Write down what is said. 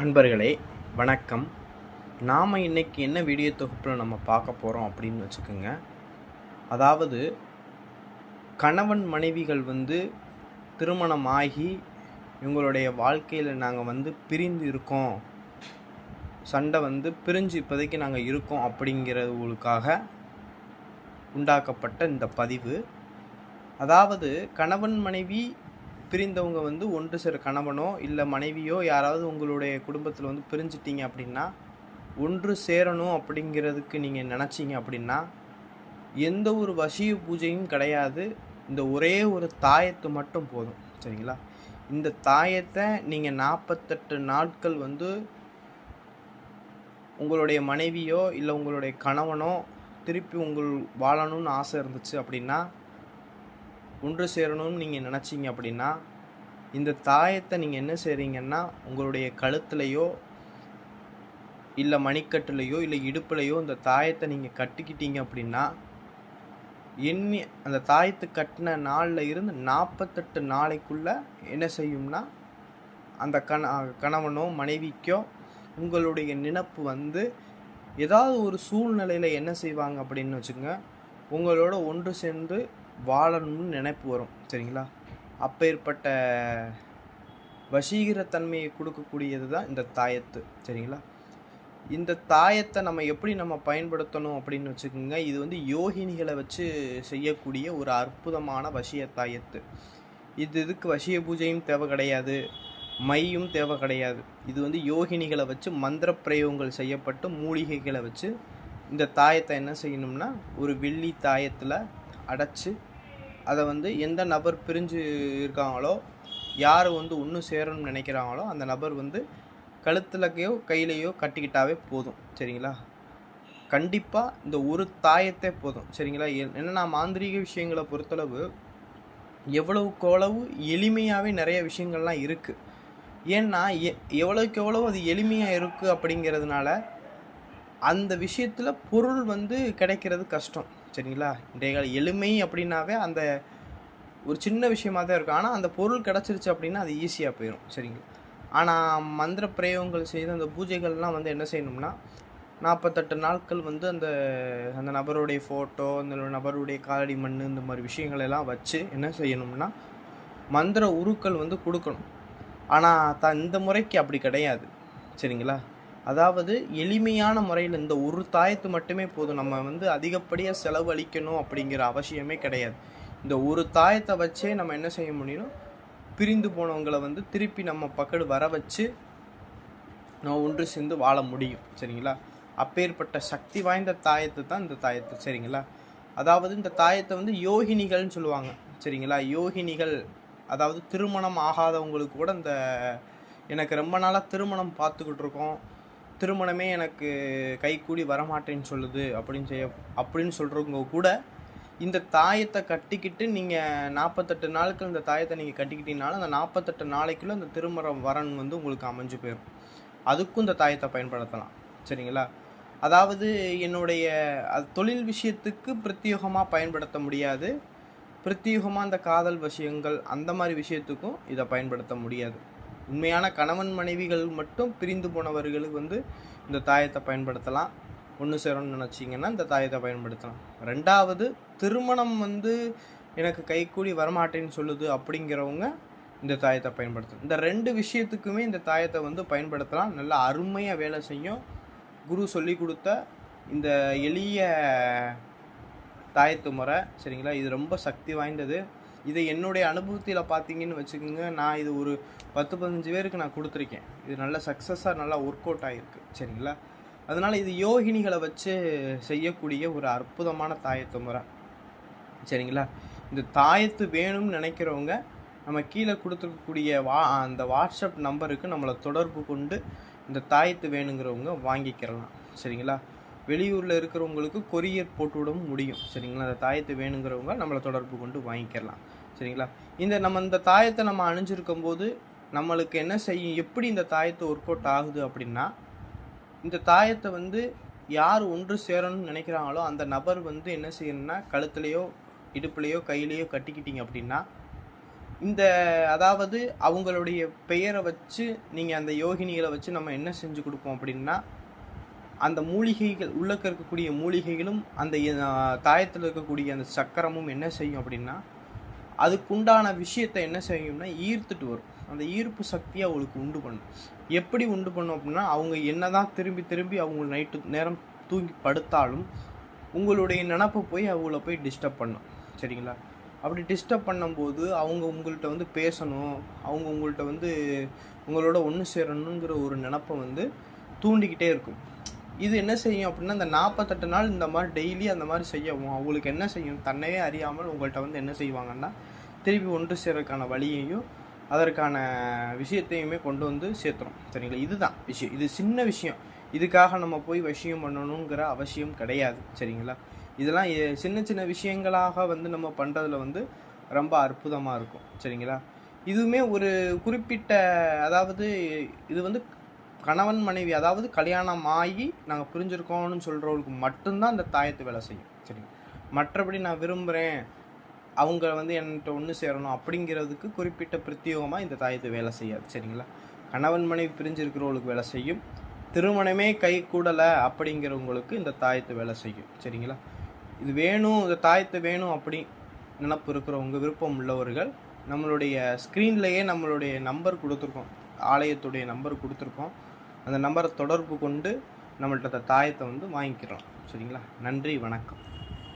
அன்பர்களே வணக்கம். நாம் இன்னைக்கு என்ன வீடியோ தொகுப்பில் நம்ம பார்க்க போகிறோம் அப்படின்னு வச்சுக்கோங்க. அதாவது கணவன் மனைவிகள் வந்து திருமணம் ஆகி இவங்களுடைய வாழ்க்கையில் நாங்கள் வந்து பிரிந்து இருக்கோம். சண்டை வந்து பிரிஞ்சு இப்போதைக்கு நாங்கள் இருக்கோம் அப்படிங்கிறவங்களுக்காக உண்டாக்கப்பட்ட இந்த பதிவு. அதாவது கணவன் மனைவி பிரிந்தவங்க வந்து ஒன்று சேர கணவனோ இல்லை மனைவியோ யாராவது உங்களுடைய குடும்பத்தில் வந்து பிரிஞ்சிட்டீங்க அப்படின்னா ஒன்று சேரணும் அப்படிங்கிறதுக்கு நீங்கள் நினச்சிங்க அப்படின்னா எந்த ஒரு வசிய பூஜையும் கிடையாது. இந்த ஒரே ஒரு தாயத்து மட்டும் போதும். சரிங்களா? இந்த தாயத்தை நீங்கள் நாற்பத்தெட்டு நாட்கள் வந்து உங்களுடைய மனைவியோ இல்லை உங்களுடைய கணவனோ திருப்பி உங்கள் வாழணும்னு ஆசை இருந்துச்சு அப்படின்னா ஒன்று சேரணும்னு நீங்கள் நினச்சிங்க அப்படின்னா இந்த தாயத்தை நீங்கள் என்ன செய்கிறீங்கன்னா உங்களுடைய கழுத்துலையோ இல்லை மணிக்கட்டுலையோ இல்லை இடுப்புலையோ இந்த தாயத்தை நீங்கள் கட்டிக்கிட்டீங்க அப்படின்னா எண்ணி அந்த தாயத்து கட்டின நாளில் இருந்து நாற்பத்தெட்டு நாளைக்குள்ளே என்ன செய்யும்னா அந்த கண கணவனோ மனைவிக்கோ உங்களுடைய நினப்பு வந்து ஏதாவது ஒரு சூழ்நிலையில் என்ன செய்வாங்க அப்படின்னு வச்சுக்கோங்க உங்களோட ஒன்று சேர்ந்து வாழணும்னு நினைப்பு வரும். சரிங்களா? அப்பேற்பட்ட வசீகரத்தன்மையை கொடுக்கக்கூடியது தான் இந்த தாயத்து சரிங்களா? இந்த தாயத்தை நம்ம எப்படி நம்ம பயன்படுத்தணும் அப்படின்னு வச்சுக்கோங்க. இது வந்து யோகினிகளை வச்சு செய்யக்கூடிய ஒரு அற்புதமான வசிய தாயத்து. இது இதுக்கு வசிய பூஜையும் தேவை கிடையாது மையும் தேவை கிடையாது. இது வந்து யோகினிகளை வச்சு மந்திர பிரயோகங்கள் செய்யப்பட்டு மூலிகைகளை வச்சு இந்த தாயத்தை என்ன செய்யணும்னா ஒரு வெள்ளி தாயத்தில் அடைச்சி அதை வந்து எந்த நபர் பிரிஞ்சு இருக்காங்களோ யார் வந்து ஒன்று சேரணும்னு நினைக்கிறாங்களோ அந்த நபர் வந்து கழுத்துலக்கையோ கையிலையோ கட்டிக்கிட்டாவே போதும். சரிங்களா? கண்டிப்பாக இந்த ஒரு தாயத்தே போதும். சரிங்களா? எ- மாந்திரீக விஷயங்களை பொறுத்தளவு எவ்வளவுக்கு எவ்வளவு எளிமையாகவே நிறைய விஷயங்கள்லாம் இருக்குது ஏன்னா எ எவ்வளோக்கு எவ்வளவு அது எளிமையாக இருக்குது அப்படிங்கிறதுனால அந்த விஷயத்தில் பொருள் வந்து கிடைக்கிறது கஷ்டம். சரிங்களா? இன்றைய கால எளிமை அப்படின்னாவே அந்த ஒரு சின்ன விஷயமாக தான் இருக்கும். ஆனால் அந்த பொருள் கிடச்சிருச்சு அப்படின்னா அது ஈஸியாக போயிடும் சரிங்களா? ஆனால் மந்திர பிரயோகங்கள் செய்து அந்த பூஜைகள்லாம் வந்து என்ன செய்யணும்னா நாற்பத்தெட்டு நாட்கள் வந்து அந்த அந்த நபருடைய ஃபோட்டோ அந்த நபருடைய காலடி மண் இந்த மாதிரி விஷயங்கள் எல்லாம் வச்சு என்ன செய்யணும்னா மந்திர உருக்கள் வந்து கொடுக்கணும். ஆனால் த இந்த முறைக்கு அப்படி கிடையாது. சரிங்களா? அதாவது எளிமையான முறையில் இந்த ஒரு தாயத்து மட்டுமே போதும். நம்ம வந்து அதிகப்படியாக செலவழிக்கணும் அப்படிங்கிற அவசியமே கிடையாது. இந்த ஒரு தாயத்தை வச்சே நம்ம என்ன செய்ய முடியும்? பிரிந்து போனவங்களை வந்து திருப்பி நம்ம பக்கடு வர வச்சு நம்ம ஒன்று சேர்ந்து வாழ முடியும். சரிங்களா? அப்பேற்பட்ட சக்தி வாய்ந்த தாயத்தை தான் இந்த தாயத்து. சரிங்களா? அதாவது இந்த தாயத்தை வந்து யோகினிகள்னு சொல்லுவாங்க. சரிங்களா? யோகினிகள் அதாவது திருமணம் ஆகாதவங்களுக்கு கூட இந்த எனக்கு ரொம்ப நாளாக திருமணம் பார்த்துக்கிட்டு இருக்கோம். திருமணமே எனக்கு கைகூடி வரமாட்டேன்னு சொல்லுது அப்படின்னு செய்ய அப்படின்னு சொல்கிறவங்க கூட இந்த தாயத்தை கட்டிக்கிட்டு நீங்கள் நாற்பத்தெட்டு நாளுக்கு இந்த தாயத்தை நீங்கள் கட்டிக்கிட்டீங்கனாலும் அந்த நாற்பத்தெட்டு நாளைக்குள்ளே அந்த திருமணம் வரன் வந்து உங்களுக்கு அமைஞ்சு போயிடும் அதுக்கும் இந்த தாயத்தை பயன்படுத்தலாம். சரிங்களா? அதாவது என்னுடைய அது தொழில் விஷயத்துக்கு பிரத்யேகமாக பயன்படுத்த முடியாது. பிரத்யேகமாக அந்த காதல் விஷயங்கள் அந்த மாதிரி விஷயத்துக்கும் இதை பயன்படுத்த முடியாது. உண்மையான கணவன் மனைவிகள் மட்டும் பிரிந்து போனவர்களுக்கு வந்து இந்த தாயத்தை பயன்படுத்தலாம். ஒன்று சேரணும்னு நினச்சிங்கன்னா இந்த தாயத்தை பயன்படுத்தலாம். ரெண்டாவது திருமணம் வந்து எனக்கு கைக்கூடி வரமாட்டேன்னு சொல்லுது அப்படிங்கிறவங்க இந்த தாயத்தை பயன்படுத்தலாம். இந்த ரெண்டு விஷயத்துக்குமே இந்த தாயத்தை வந்து பயன்படுத்தலாம். நல்லா அருமையாக வேலை செய்யும். குரு சொல்லி கொடுத்த இந்த எளிய தாயத்து முறை சரிங்களா? இது ரொம்ப சக்தி வாய்ந்தது. இதை என்னுடைய அனுபவத்தில் பார்த்தீங்கன்னு வச்சுக்கோங்க நான் இது ஒரு பத்து பதினஞ்சு பேருக்கு நான் கொடுத்துருக்கேன். இது நல்ல சக்ஸஸாக நல்லா ஒர்க் அவுட் ஆகிருக்கு சரிங்களா? அதனால் இது யோகினிகளை வச்சு செய்யக்கூடிய ஒரு அற்புதமான தாயத்து முறை. சரிங்களா? இந்த தாயத்து வேணும்னு நினைக்கிறவங்க நம்ம கீழே கொடுத்துருக்கக்கூடிய வா அந்த வாட்ஸ்அப் நம்பருக்கு நம்மளை தொடர்பு கொண்டு இந்த தாயத்து வேணுங்கிறவங்க வாங்கிக்கிறலாம் சரிங்களா? வெளியூரில் இருக்கிறவங்களுக்கு கொரியர் போட்டுவிடவும் முடியும். சரிங்களா? அந்த தாயத்தை வேணுங்கிறவங்க நம்மளை தொடர்பு கொண்டு வாங்கிக்கலாம். சரிங்களா? இந்த நம்ம இந்த தாயத்தை நம்ம அணிஞ்சிருக்கும் போது நம்மளுக்கு என்ன செய்யும்? எப்படி இந்த தாயத்தை ஒர்க் அவுட் ஆகுது அப்படின்னா இந்த தாயத்தை வந்து யார் ஒன்று சேரணும்னு நினைக்கிறாங்களோ அந்த நபர் வந்து என்ன செய்யணும்னா கழுத்துலையோ இடுப்புலையோ கையிலையோ கட்டிக்கிட்டீங்க அப்படின்னா இந்த அதாவது அவங்களுடைய பெயரை வச்சு நீங்கள் அந்த யோகினிகளை வச்சு நம்ம என்ன செஞ்சு கொடுப்போம் அப்படின்னா அந்த மூலிகைகள் உள்ளக்க இருக்கக்கூடிய மூலிகைகளும் அந்த தாயத்தில் இருக்கக்கூடிய அந்த சக்கரமும் என்ன செய்யும் அப்படின்னா அதுக்குண்டான விஷயத்தை என்ன செய்யும்னா ஈர்த்துட்டு வரும். அந்த ஈர்ப்பு சக்தியை அவங்களுக்கு உண்டு பண்ணும். எப்படி உண்டு பண்ணும் அப்படின்னா அவங்க என்ன தான் திரும்பி திரும்பி அவங்க நைட்டு நேரம் தூங்கி படுத்தாலும் உங்களுடைய நினப்பு போய் அவங்கள போய் டிஸ்டர்ப் பண்ணும். சரிங்களா? அப்படி டிஸ்டர்ப் பண்ணும்போது அவங்க உங்கள்கிட்ட வந்து பேசணும் அவங்க உங்கள்கிட்ட வந்து உங்களோட ஒன்று சேரணுங்கிற ஒரு நினப்பை வந்து தூண்டிக்கிட்டே இருக்கும். இது என்ன செய்யும் அப்படின்னா இந்த நாற்பத்தெட்டு நாள் இந்த மாதிரி டெய்லி அந்த மாதிரி செய்யவும் அவங்களுக்கு என்ன செய்யும் தன்னையே அறியாமல் உங்கள்கிட்ட வந்து என்ன செய்வாங்கன்னா திருப்பி ஒன்று சேர்றதுக்கான வழியையும் அதற்கான விஷயத்தையுமே கொண்டு வந்து சேர்த்துரும். சரிங்களா? இதுதான் விஷயம். இது சின்ன விஷயம். இதுக்காக நம்ம போய் விஷயம் பண்ணணுங்கிற அவசியம் கிடையாது. சரிங்களா? இதெல்லாம் சின்ன சின்ன விஷயங்களாக வந்து நம்ம பண்ணுறதுல வந்து ரொம்ப அற்புதமாக இருக்கும். சரிங்களா? இதுவுமே ஒரு குறிப்பிட்ட அதாவது இது வந்து கணவன் மனைவி அதாவது கல்யாணம் ஆகி நாங்கள் பிரிஞ்சிருக்கோம்னு சொல்கிறவங்களுக்கு மட்டும்தான் இந்த தாயத்து வேலை செய்யும். சரிங்க? மற்றபடி நான் விரும்புகிறேன் அவங்க வந்து என்கிட்ட ஒன்று சேரணும் அப்படிங்கிறதுக்கு குறிப்பிட்ட பிரத்யேகமாக இந்த தாயத்து வேலை செய்யாது. சரிங்களா? கணவன் மனைவி பிரிஞ்சிருக்கிறவங்களுக்கு வேலை செய்யும். திருமணமே கை கூடலை அப்படிங்கிறவங்களுக்கு இந்த தாயத்து வேலை செய்யும். சரிங்களா? இது வேணும் இந்த தாயத்து வேணும் அப்படி நினப்பு இருக்கிறவங்க விருப்பம் உள்ளவர்கள் நம்மளுடைய ஸ்க்ரீன்லேயே நம்மளுடைய நம்பர் கொடுத்துருக்கோம். ஆலயத்துடைய நம்பர் கொடுத்துருக்கோம். அந்த நம்பரை தொடர்பு கொண்டு நம்மள்ட்ட அந்த தாயத்தை வந்து வாங்கிக்கிறோம். சரிங்களா? நன்றி வணக்கம்.